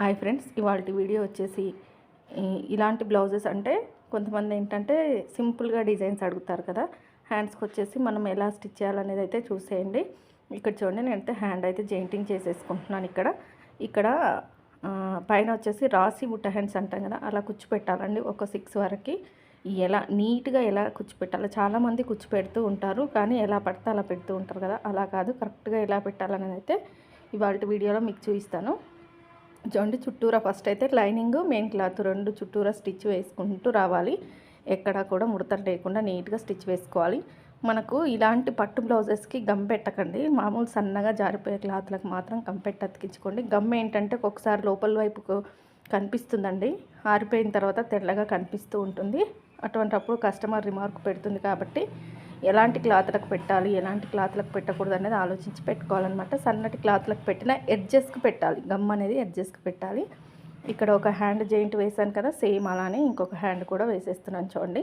Hi friends ఇవాళ video వచ్చేసి ఇలాంటి బ్లౌజెస్ అంటే కొంతమంది ఏంటంటే సింపుల్గా డిజైన్స్ అడుగుతారు కదా. హ్యాండ్స్కి వచ్చేసి మనం ఎలా స్టిచ్ చేయాలనేది అయితే చూసేయండి. ఇక్కడ చూడండి నేనైతే హ్యాండ్ అయితే జెయింటింగ్ చేసేసుకుంటున్నాను ఇక్కడ. ఇక్కడ పైన వచ్చేసి రాసి బుట్ట హ్యాండ్స్ అంటాం కదా అలా కుచ్చిపెట్టాలండి ఒక సిక్స్ వరకు. ఎలా నీట్గా ఎలా కుచ్చిపెట్టాలి? చాలామంది కూర్చోపెడుతూ పెడుతూ ఉంటారు కానీ ఎలా పడితే అలా పెడుతూ ఉంటారు కదా. అలా కాదు కరెక్ట్గా ఎలా పెట్టాలనేది అయితే ఇవాళ వీడియోలో మీకు చూపిస్తాను. చూడండి చుట్టూరా ఫస్ట్ అయితే లైనింగ్ మెయిన్ క్లాత్ రెండు చుట్టూరా స్టిచ్ వేసుకుంటూ రావాలి. ఎక్కడా కూడా ముడతలు లేకుండా నీట్గా స్టిచ్ వేసుకోవాలి. మనకు ఇలాంటి పట్టు బ్లౌజెస్కి గమ్ పెట్టకండి. మామూలు సన్నగా జారిపోయే క్లాత్లకు మాత్రం గమ్ పెట్టి అతికించుకోండి. గమ్ ఏంటంటే ఒక్కొక్కసారి లోపల వైపుకు కనిపిస్తుందండి. ఆరిపోయిన తర్వాత తెల్లగా కనిపిస్తూ ఉంటుంది. అటువంటప్పుడు కస్టమర్ రిమార్క్ పెడుతుంది కాబట్టి ఎలాంటి క్లాత్లకు పెట్టాలి ఎలాంటి క్లాత్లకు పెట్టకూడదు అనేది ఆలోచించి పెట్టుకోవాలన్నమాట. సన్నటి క్లాత్లకు పెట్టిన ఎడ్జెస్కి పెట్టాలి. గమ్ అనేది ఎడ్జెస్కి పెట్టాలి. ఇక్కడ ఒక హ్యాండ్ జాయింట్ వేసాను కదా సేమ్ అలానే ఇంకొక హ్యాండ్ కూడా వేసేస్తున్నాను చూడండి.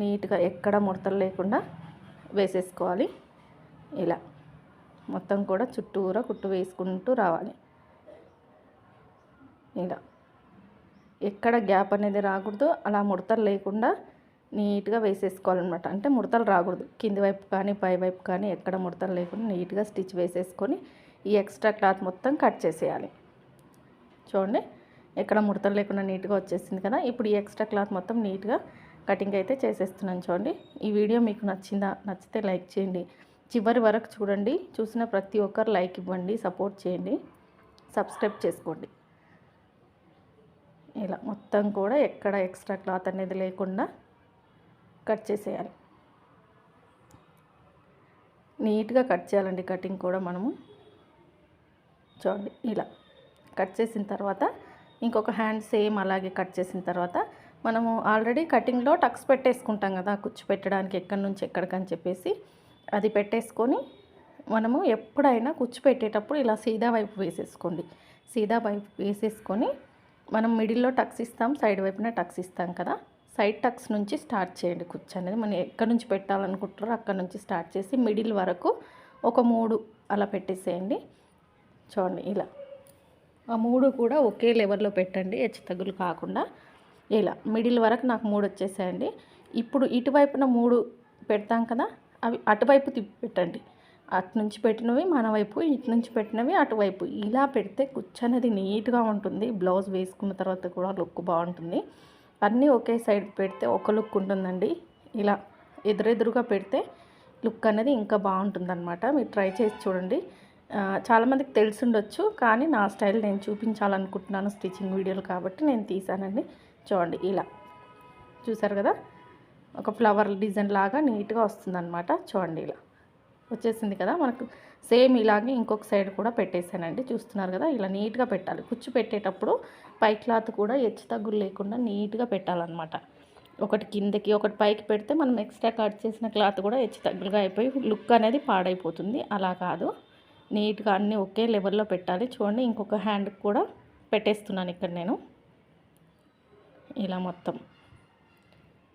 నీట్గా ఎక్కడ ముడతలు లేకుండా వేసేసుకోవాలి. ఇలా మొత్తం కూడా చుట్టూరా కుట్టు వేసుకుంటూ రావాలి. ఇలా ఎక్కడ గ్యాప్ అనేది రాకూడదు అలా ముడతలు లేకుండా నీట్గా వేసేసుకోవాలన్నమాట. అంటే ముడతలు రాకూడదు. కింది వైపు కానీ పై వైపు కానీ ఎక్కడ ముడతలు లేకుండా నీట్గా స్టిచ్ వేసేసుకొని ఈ ఎక్స్ట్రా క్లాత్ మొత్తం కట్ చేసేయాలి. చూడండి ఎక్కడ ముడతలు లేకుండా నీట్గా వచ్చేసింది కదా. ఇప్పుడు ఈ ఎక్స్ట్రా క్లాత్ మొత్తం నీట్గా కటింగ్ అయితే చేసేస్తున్నాను చూడండి. ఈ వీడియో మీకు నచ్చిందా? నచ్చితే లైక్ చేయండి. చివరి వరకు చూడండి. చూసిన ప్రతి ఒక్కరు లైక్ ఇవ్వండి సపోర్ట్ చేయండి. సబ్స్క్రైబ్ చేసుకోండి. ఇలా మొత్తం కూడా ఎక్కడ ఎక్స్ట్రా క్లాత్ అనేది లేకుండా కట్ చేసేయాలి. నీట్గా కట్ చేయాలండి కటింగ్ కూడా మనము. చూడండి ఇలా కట్ చేసిన తర్వాత ఇంకొక హ్యాండ్ సేమ్ అలాగే కట్ చేసిన తర్వాత మనము ఆల్రెడీ కటింగ్లో టక్స్ పెట్టేసుకుంటాం కదా కుచ్చు పెట్టడానికి ఎక్కడి నుంచి ఎక్కడికని చెప్పేసి అది పెట్టేసుకొని మనము ఎప్పుడైనా కుచ్చు పెట్టేటప్పుడు ఇలా సీదా వైపు వేసేసుకోండి. సీదా వైపు వేసేసుకొని మనం మిడిల్లో టక్స్ ఇస్తాం సైడ్ వైపున టక్స్ ఇస్తాం కదా. సైడ్ టక్స్ నుంచి స్టార్ట్ చేయండి కుచ్చు అనేది. మనం ఎక్కడి నుంచి పెట్టాలనుకుంటారో అక్కడ నుంచి స్టార్ట్ చేసి మిడిల్ వరకు ఒక మూడు అలా పెట్టేసేయండి. చూడండి ఇలా. ఆ మూడు కూడా ఒకే లెవెల్లో పెట్టండి. హెచ్చు తగ్గులు కాకుండా ఇలా. మిడిల్ వరకు నాకు మూడు వచ్చేసాయండి. ఇప్పుడు ఇటువైపున మూడు పెడతాం కదా అవి అటువైపు తిప్పి పెట్టండి. అటు నుంచి పెట్టినవి మన వైపు ఇటు నుంచి పెట్టినవి అటువైపు. ఇలా పెడితే కుచ్చు అనేది నీట్గా ఉంటుంది. బ్లౌజ్ వేసుకున్న తర్వాత కూడా లుక్ బాగుంటుంది. అన్నీ ఒకే సైడ్ పెడితే ఒక లుక్ ఉంటుందండి. ఇలా ఎదురెదురుగా పెడితే లుక్ అనేది ఇంకా బాగుంటుందన్నమాట. మీరు ట్రై చేసి చూడండి. చాలామందికి తెలిసి ఉండొచ్చు కానీ నా స్టైల్ నేను చూపించాలనుకుంటున్నాను స్టిచ్చింగ్ వీడియోలు కాబట్టి నేను తీసానండి. చూడండి ఇలా. చూసారు కదా? ఒక ఫ్లవర్ డిజైన్ లాగా నీట్గా వస్తుందన్నమాట. చూడండి ఇలా. వచ్చేసింది కదా మనకు. సేమ్ ఇలాగే ఇంకొక సైడ్ కూడా పెట్టేశానండి. చూస్తున్నారు కదా ఇలా నీట్గా పెట్టాలి. కుచ్చు పెట్టేటప్పుడు పై క్లాత్ కూడా హెచ్చు తగ్గులు లేకుండా నీట్గా పెట్టాలన్నమాట. ఒకటి కిందకి ఒకటి పైకి పెడితే మనం ఎక్స్ట్రా కట్ చేసిన క్లాత్ కూడా హెచ్చు తగ్గులుగా అయిపోయి లుక్ అనేది పాడైపోతుంది. అలా కాదు. నీట్గా అన్నీ ఒకే లెవెల్లో పెట్టాలి. చూడండి ఇంకొక హ్యాండ్ కూడా పెట్టేస్తున్నాను ఇక్కడ నేను. ఇలా మొత్తం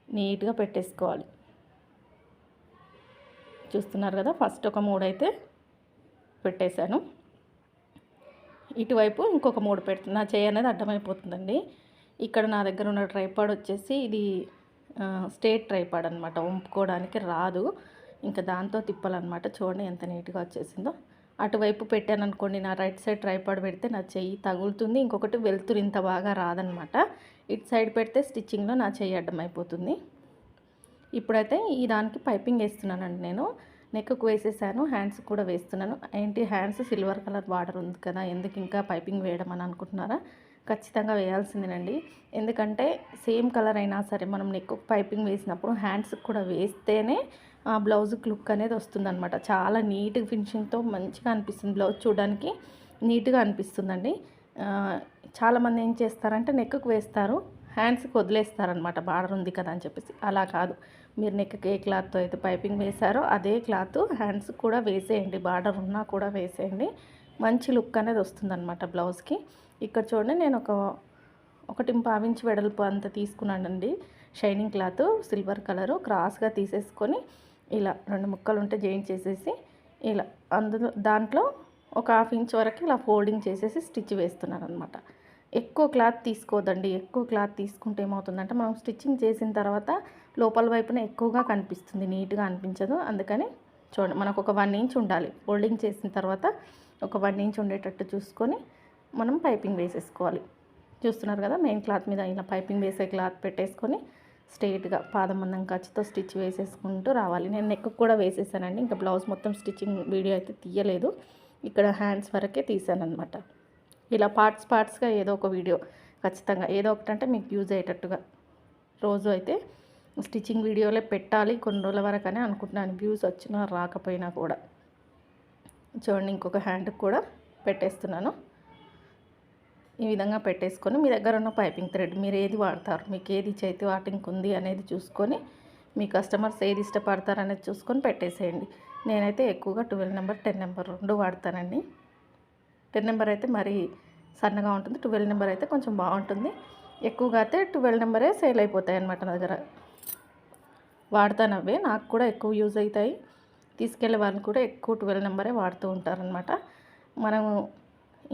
నీట్గా పెట్టేసుకోవాలి. చూస్తున్నారు కదా ఫస్ట్ ఒక మూడు అయితే పెట్టేశాను. ఇటువైపు ఇంకొక మూడు పెడుతుంది నా చేయి అనేది అడ్డమైపోతుందండి. ఇక్కడ నా దగ్గర ఉన్న ట్రైపాడ్ వచ్చేసి ఇది స్టేట్ ట్రైపాడ్ అనమాట వంపుకోవడానికి రాదు. ఇంకా దాంతో తిప్పాలన్నమాట. చూడండి ఎంత నీట్గా వచ్చేసిందో. అటువైపు పెట్టాను అనుకోండి నా రైట్ సైడ్ ట్రైపాడ్ పెడితే నా చెయ్యి తగులుతుంది. ఇంకొకటి వెలుతురు ఇంత బాగా రాదనమాట ఇటు సైడ్ పెడితే స్టిచ్చింగ్లో నా చెయ్యి అడ్డమైపోతుంది. ఇప్పుడైతే ఈ దానికి పైపింగ్ వేస్తున్నానండి నేను. నెక్కు వేసేసాను హ్యాండ్స్ కూడా వేస్తున్నాను. ఏంటి హ్యాండ్స్ సిల్వర్ కలర్ బార్డర్ ఉంది కదా ఎందుకు ఇంకా పైపింగ్ వేయడం అని అనుకుంటున్నారా? ఖచ్చితంగా వేయాల్సిందేనండి. ఎందుకంటే సేమ్ కలర్ అయినా సరే మనం నెక్ పైపింగ్ వేసినప్పుడు హ్యాండ్స్ కూడా వేస్తేనే ఆ బ్లౌజ్కి లుక్ అనేది వస్తుందన్నమాట. చాలా నీట్ ఫినిషింగ్తో మంచిగా అనిపిస్తుంది బ్లౌజ్ చూడడానికి. నీట్గా అనిపిస్తుందండి. చాలామంది ఏం చేస్తారంటే నెక్కు వేస్తారు హ్యాండ్స్కి వదిలేస్తారనమాట బార్డర్ ఉంది కదా అని చెప్పేసి. అలా కాదు. మీరు నెక్కి ఏ క్లాత్తో అయితే పైపింగ్ వేశారో అదే క్లాత్ హ్యాండ్స్ కూడా వేసేయండి బార్డర్ ఉన్నా కూడా వేసేయండి. మంచి లుక్ అనేది వస్తుందన్నమాట బ్లౌజ్కి. ఇక్కడ చూడండి నేను ఒక ఒకటి పావించి వెడల్పు అంత తీసుకున్నానండి. షైనింగ్ క్లాత్ సిల్వర్ కలరు క్రాస్గా తీసేసుకొని ఇలా రెండు ముక్కలు ఉంటే జాయిన్ చేసేసి ఇలా అందులో దాంట్లో ఒక హాఫ్ ఇంచ్ వరకు ఇలా ఫోల్డింగ్ చేసేసి స్టిచ్ వేస్తున్నాను అనమాట ఎక్కువ క్లాత్ తీసుకోవద్దండి ఎక్కువ క్లాత్ తీసుకుంటే ఏమవుతుందంటే మనం స్టిచ్చింగ్ చేసిన తర్వాత లోపల వైపున ఎక్కువగా కనిపిస్తుంది. నీట్గా అనిపించదు. అందుకని చూడండి మనకు ఒక వన్ ఇంచ్ ఉండాలి. ఫోల్డింగ్ చేసిన తర్వాత ఒక వన్ ఇంచ్ ఉండేటట్టు చూసుకొని మనం పైపింగ్ వేసేసుకోవాలి. చూస్తున్నారు కదా మెయిన్ క్లాత్ మీద ఇలా పైపింగ్ వేసే క్లాత్ పెట్టేసుకొని స్ట్రైట్గా పాదమందం ఖర్చుతో స్టిచ్ వేసేసుకుంటూ రావాలి. నేను నెక్ కూడా వేసేసానండి. ఇంకా బ్లౌజ్ మొత్తం స్టిచ్చింగ్ వీడియో అయితే తీయలేదు. ఇక్కడ హ్యాండ్స్ వరకే తీసాను అనమాట ఇలా పార్ట్స్ పార్ట్స్గా ఏదో ఒక వీడియో ఖచ్చితంగా ఏదో ఒకటి అంటే మీకు యూజ్ అయ్యేటట్టుగా. రోజు అయితే స్టిచ్చింగ్ వీడియోలే పెట్టాలి కొన్ని రోజుల వరకు అని అనుకుంటున్నాను. వ్యూస్ వచ్చినా రాకపోయినా కూడా. చూడండి ఇంకొక హ్యాండ్కి కూడా పెట్టేస్తున్నాను. ఈ విధంగా పెట్టేసుకొని మీ దగ్గర ఉన్న పైపింగ్ థ్రెడ్ మీరు ఏది వాడతారు? మీకు ఏది చేతి వాటింగ్ ఉంది అనేది చూసుకొని మీ కస్టమర్స్ ఏది ఇష్టపడతారు అనేది చూసుకొని పెట్టేసేయండి. నేనైతే ఎక్కువగా ట్వెల్వ్ నెంబర్ టెన్ నెంబర్ రెండు వాడతానండి. టెన్ నెంబర్ అయితే మరీ సన్నగా ఉంటుంది. ట్వెల్వ్ నెంబర్ అయితే కొంచెం బాగుంటుంది. ఎక్కువగా అయితే ట్వెల్వ్ నెంబరే సేల్ అయిపోతాయి అన్నమాట నా దగ్గర. వాడతాను అవే నాకు కూడా ఎక్కువ యూజ్ అవుతాయి. తీసుకెళ్ళే వాళ్ళని కూడా ఎక్కువ ట్వెల్వ్ నెంబరే వాడుతూ ఉంటారనమాట మనము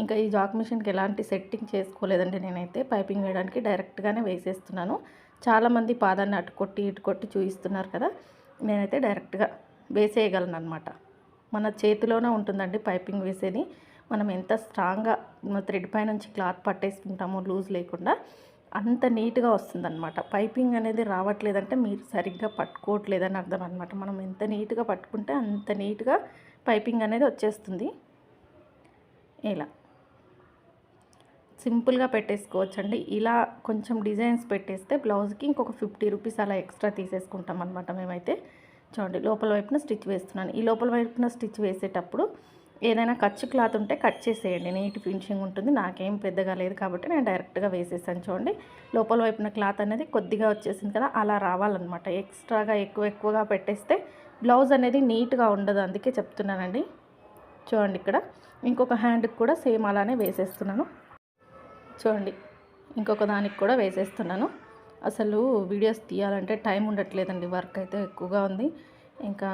ఇంకా ఈ జాక్ మిషన్కి ఎలాంటి సెట్టింగ్ చేసుకోలేదండి నేనైతే. పైపింగ్ వేయడానికి డైరెక్ట్గానే వేసేస్తున్నాను. చాలామంది పాదాన్ని అటు కొట్టి ఇటు కొట్టి చూపిస్తున్నారు కదా. నేనైతే డైరెక్ట్గా వేసేయగలను అనమాట మన చేతిలోనే ఉంటుందండి పైపింగ్ వేసేది. మనం ఎంత స్ట్రాంగ్గా థ్రెడ్ పై నుంచి క్లాత్ పట్టేసుకుంటామో లూజ్ లేకుండా అంత నీట్గా వస్తుందన్నమాట. పైపింగ్ అనేది రావట్లేదంటే మీరు సరిగ్గా పట్టుకోవట్లేదని అర్థం అనమాట మనం ఎంత నీట్గా పట్టుకుంటే అంత నీట్గా పైపింగ్ అనేది వచ్చేస్తుంది. ఇలా. సింపుల్గా పెట్టేసుకోవచ్చండి. ఇలా కొంచెం డిజైన్స్ పెట్టేస్తే బ్లౌజ్కి ఇంకొక ఫిఫ్టీ రూపీస్ అలా ఎక్స్ట్రా తీసేసుకుంటాం అనమాట మేమైతే. చూడండి లోపల వైపున స్టిచ్ వేస్తున్నాను. ఈ లోపల వైపున స్టిచ్ వేసేటప్పుడు ఏదైనా ఖర్చు క్లాత్ ఉంటే కట్ చేసేయండి. నీట్ ఫినిషింగ్ ఉంటుంది. నాకేం పెద్దగా లేదు కాబట్టి నేను డైరెక్ట్గా వేసేసాను చూడండి. లోపల వైపున క్లాత్ అనేది కొద్దిగా వచ్చేసింది కదా అలా రావాలన్నమాట. ఎక్స్ట్రాగా ఎక్కువ ఎక్కువగా పెట్టేస్తే బ్లౌజ్ అనేది నీట్గా ఉండదు. అందుకే చెప్తున్నానండి. చూడండి ఇక్కడ. ఇంకొక హ్యాండ్కి కూడా సేమ్ అలానే వేసేస్తున్నాను. చూడండి. ఇంకొక దానికి కూడా వేసేస్తున్నాను. అసలు వీడియోస్ తీయాలంటే టైం ఉండట్లేదండి. వర్క్ అయితే ఎక్కువగా ఉంది. ఇంకా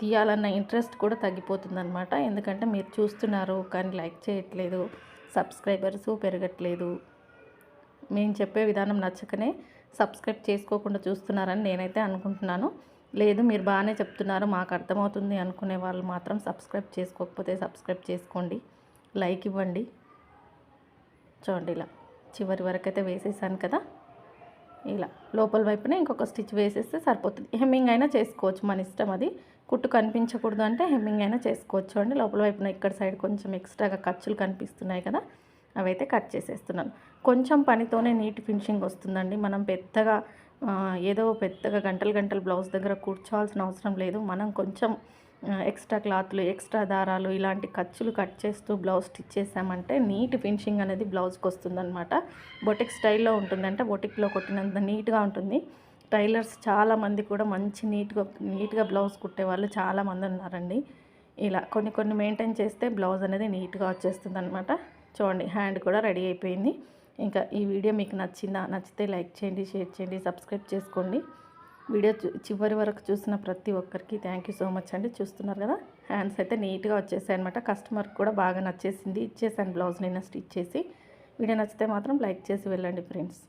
తీయాలన్న ఇంట్రెస్ట్ కూడా తగ్గిపోతుందన్నమాట. ఎందుకంటే మీరు చూస్తున్నారు కానీ లైక్ చేయట్లేదు సబ్స్క్రైబర్స్ పెరగట్లేదు. మేము చెప్పే విధానం నచ్చకనే సబ్స్క్రైబ్ చేసుకోకుండా చూస్తున్నారని నేనైతే అనుకుంటున్నాను. లేదు మీరు బాగానే చెప్తున్నారు మాకు అర్థమవుతుంది అనుకునే వాళ్ళు మాత్రం సబ్స్క్రైబ్ చేసుకోకపోతే సబ్స్క్రైబ్ చేసుకోండి లైక్ ఇవ్వండి. చూడండి ఇలా చివరి వరకు అయితే వేసేసాను కదా. ఇలా లోపల వైపునే ఇంకొక స్టిచ్ వేసేస్తే సరిపోతుంది. హెమ్మింగ్ అయినా చేసుకోవచ్చు మన ఇష్టం అది. కుట్టు కనిపించకూడదు అంటే హెమ్మింగ్ అయినా చేసుకోవచ్చు అండి లోపల వైపున ఇక్కడ సైడ్ కొంచెం ఎక్స్ట్రాగా ఖర్చులు కనిపిస్తున్నాయి కదా. అవైతే కట్ చేసేస్తున్నాను. కొంచెం పనితోనే నీట్ ఫినిషింగ్ వస్తుందండి. మనం పెద్దగా ఏదో పెద్దగా గంటలు గంటలు బ్లౌజ్ దగ్గర కూర్చోవాల్సిన అవసరం లేదు. మనం కొంచెం ఎక్స్ట్రా క్లాత్లు ఎక్స్ట్రా దారాలు ఇలాంటి ఖర్చులు కట్ చేస్తూ బ్లౌజ్ స్టిచ్ చేసామంటే నీట్ ఫినిషింగ్ అనేది బ్లౌజ్కి వస్తుందన్నమాట. బొటిక్ స్టైల్లో ఉంటుందంటే. బొటిక్లో కొట్టినంత నీట్గా ఉంటుంది. టైలర్స్ చాలామంది కూడా మంచి నీట్గా నీట్గా బ్లౌజ్ కుట్టే వాళ్ళు చాలామంది ఉన్నారండి. ఇలా కొన్ని కొన్ని మెయింటైన్ చేస్తే బ్లౌజ్ అనేది నీట్గా వచ్చేస్తుంది అనమాట చూడండి హ్యాండ్ కూడా రెడీ అయిపోయింది. ఇంకా ఈ వీడియో మీకు నచ్చిందా? నచ్చితే లైక్ చేయండి షేర్ చేయండి సబ్స్క్రైబ్ చేసుకోండి. వీడియో చివరి వరకు చూసిన ప్రతి ఒక్కరికి థ్యాంక్ యూ సో మచ్ అండి. చూస్తున్నారు కదా హ్యాండ్స్ అయితే నీట్గా వచ్చేసాయి అనమాట కస్టమర్కి కూడా బాగా నచ్చేసింది. ఇచ్చేసాను బ్లౌజ్ నిన్న స్టిచ్ చేసి. వీడియో నచ్చితే మాత్రం లైక్ చేసి వెళ్ళండి ఫ్రెండ్స్.